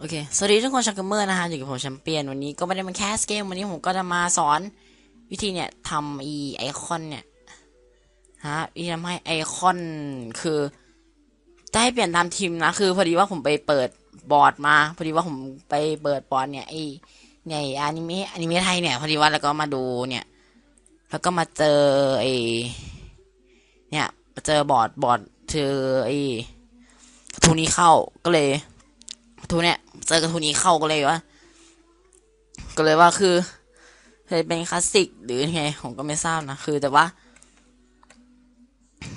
โอเค สวัสดีทุกคนชาวเกมเมอร์นะฮะอยู่กับผมแชมเปี้ยน วันนี้ก็ไม่ได้มาแคสเกม วันนี้ผมก็จะมาสอน วิธีเนี่ยทำอีไอคอนเนี่ย ฮะวิธีทำให้ไอคอนคือจะให้เปลี่ยนตามทีมนะ คือพอดีว่าผมไปเปิดบอร์ดมา พอดีว่าผมไปเปิดบอร์ดเนี่ยไอเนี่ยอนิเมะอนิเมะไทยเนี่ย พอดีว่าแล้วก็มาดูเนี่ย แล้วก็มาเจอไอเนี่ยมาเจอบอร์ดบอร์ดเจอไอทูนี้เข้าก็เลย ทูเนี่ยเจอกระทูนี้เข้าก็เลยว่าก็เลยว่าคือเคยเป็นคลาสสิกหรือไงผมก็ไม่ทราบนะคือแต่ว่า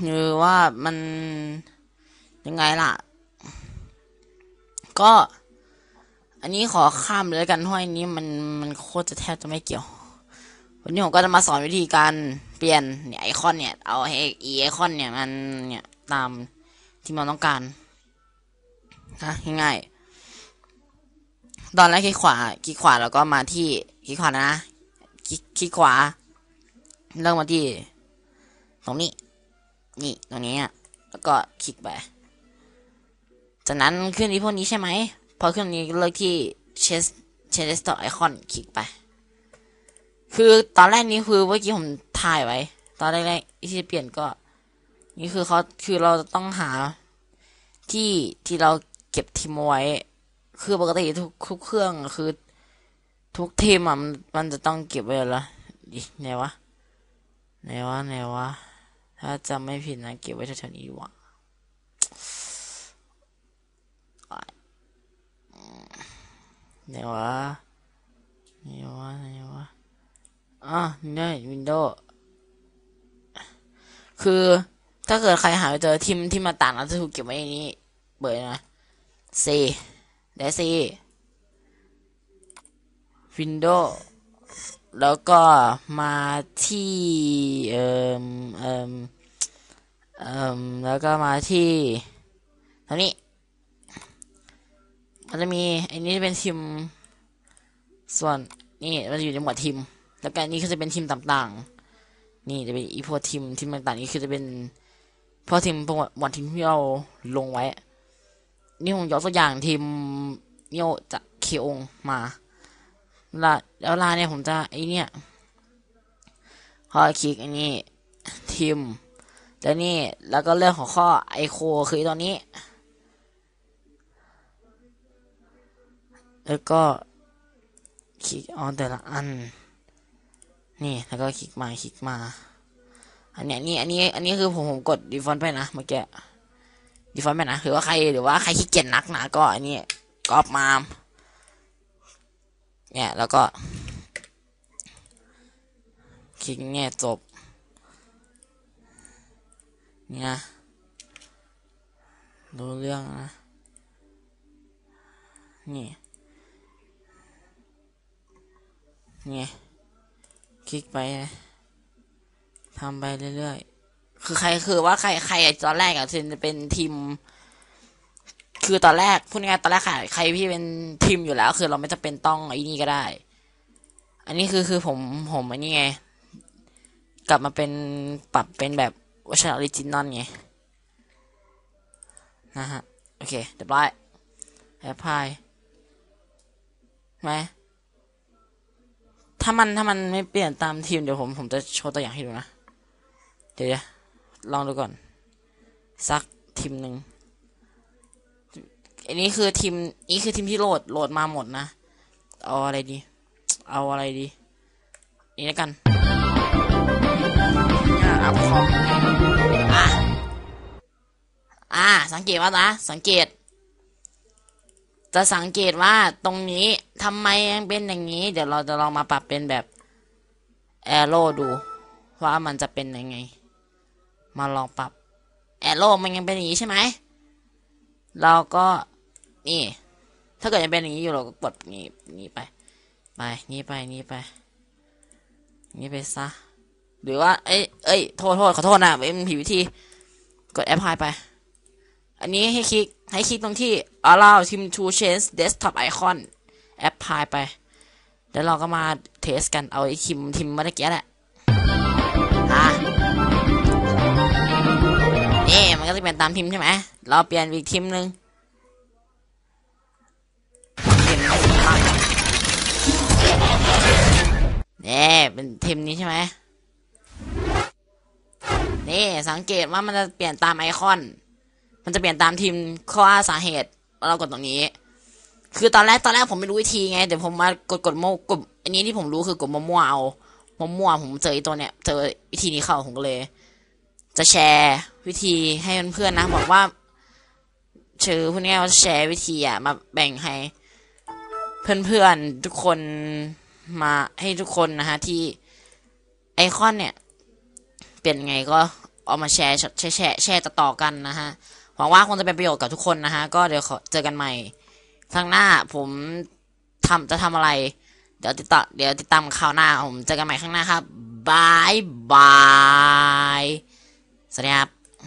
หรือว่ามันยังไงล่ะ ก็ อันนี้ขอข้ามเลยกันเพราะอันนี้มันมันโคตรจะแทบจะไม่เกี่ยว วันนี้ผมก็จะมาสอนวิธีการเปลี่ยนเนี่ยไอคอนเนี่ย เอาให้อีไอคอนเนี่ยมันเนี่ยตามที่เราต้องการนะง่ายๆ ตอนแรกคลิกขวาคลิกขวาแล้วก็มาที่คลิกขวานะคลิกคลิกขวาเริ่มมาที่ ตรงนี้ นี่ตรงนี้แล้วก็คลิกไปจากนั้นขึ้นที่พวกนี้ใช่ไหมพอขึ้นนี้เลือกที่ chest chest icon คลิกไป คือตอนแรกนี้คือเมื่อกี้ผมถ่ายไว้ ตอนแรกๆที่จะเปลี่ยนก็ นี่คือเขาคือเราจะต้องหาที่ที่เราเก็บทีมไว้ คือปกติทุกทุกเครื่องคือ ทุกทีมอะมันมันจะต้องเก็บไว้แล้วไหนวะไหนวะไหนวะถ้าจำไม่ผิดนะเก็บไว้แถวๆนี้ว่าไหนวะไหนวะไหนวะอะนี่วินโดว์คือถ้าเกิดใครหาไปเจอทีมที่มาต่างแล้วจะถูกเก็บไว้ในนี้เปิดนะ C ได้ C Windows แล้วก็มาที่เอ่มเอ่มเอ่มแล้วก็มาที่ตรงนี้มันจะมีอันนี้เป็นทีมส่วนนี่มันจะอยู่ในหมวดทีม แล้วก็อันนี้ก็จะเป็นทีมต่างๆ นี่จะเป็นอีพวกทีมทีมต่างๆนี่คือจะเป็นพวกทีมประวัติทีมที่เราลงไว้ นี่ผมยกตัวอย่างทีมโยจะเคองมาละแล้วลาเนี่ยผมจะไอเนี่ยพอคลิกอันนี้ทีมแล้วนี่แล้วก็เรื่องของข้อไอโคคือตอนนี้ แล้วก็คลิกออนแต่ละอัน นี่แล้วก็คลิกมาคลิกมา อันเนี้ยนี่อันนี้อันนี้คือผมผมกดดีฟอนต์ไปนะเมื่อกี้ ดีฟอนต์ไปนะหรือว่าใครหรือว่าใครขี้เกียจนักนะก็อันนี้ก๊อปมาเนี่ยแล้วก็คลิกเนี่ยจบนี่นะรู้เรื่องนะนี่นี่คลิกไปนะทำไปเรื่อยๆ คือใครคือว่าใครใครตอนแรกอะจะเป็นทีม คือตอนแรกพูดง่ายตอนแรกใครใครพี่เป็นทีมอยู่แล้ว คือเราไม่จำเป็นต้องไอ้นี่ก็ได้ อันนี้คือคือผมผมอันนี้ไง กลับมาเป็นปรับเป็นแบบวอร์ชันออริจินอลไงนะฮะ โอเคเรียบร้อยแอปพลายไหมถ้ามันถ้ามันไม่เปลี่ยนตามทีมเดี๋ยวผมผมจะโชว์ตัวอย่างให้ดูนะ เดี๋ยว ลองดูก่อน สักทีมหนึ่งอันนี้คือทีมนี้คือทีมที่โหลดโหลดมาหมดนะ เอาอะไรดี เอาอะไรดี นี่แล้วกันอัพคอมอะอ่า สังเกตว่านะสังเกต จะสังเกตว่าตรงนี้ทำไมยังเป็นอย่างนี้ เดี๋ยวเราจะลองมาปรับเป็นแบบแอโร่ดู ว่ามันจะเป็นยังไง มาลองปรับแอโร่มันยังเป็นอย่างนี้ใช่ไหมเราก็นี่ ถ้าเกิดยังเป็นอย่างนี้อยู่เราก็กดนี่นี่ไป ไปนี่ไปนี่ไปนี่ไปซะหรือว่าเอ้ยเอ้ยโทษโทษขอโทษนะเป็นผิดวิธีกดแอปพลายไป อันนี้ให้คลิกให้คลิกตรงที่ allow team to change desktop icon แอปพลายไป แล้วเราก็มาเทสกันเอาไอ้คิมทีมเมื่อกี้แหละอะ ก็จะเปลี่ยนตามทีมใช่ไหมเราเปลี่ยนอีกทีมหนึ่งเนี่ยเป็นทีมนี้ใช่ไหมนี่สังเกตว่ามันจะเปลี่ยนตามไอคอน มันจะเปลี่ยนตามทีมข้อสาเหตุเรากดตรงนี้ คือตอนแรกตอนแรกผมไม่รู้วิธีไงแต่ผมมากดกดโมกดอันนี้ที่ผมรู้คือกดมมั่วเอามมั่วผมเจอตัวเนี้ยเจอวิธีนี้เข้าผมก็เลย จะแชร์วิธีให้เพื่อนๆนะ บอกว่าชื่อพูดง่ายๆว่าแชร์วิธีอะมาแบ่งให้ เพื่อนๆทุกคนมาให้ทุกคนนะฮะที่ไอคอนเนี่ย เปลี่ยนไงก็เอามาแชร์แชร์แชร์แชร์ต่อๆกันนะฮะหวังว่าคงจะเป็นประโยชน์กับทุกคนนะฮะก็เดี๋ยวเจอกันใหม่ครั้งหน้าผมทำจะทำอะไร เดี๋ยวติดต่อเดี๋ยวติดตามข่าวหน้าผมเจอกันใหม่ข้างหน้าครับบายบาย ស្រាប់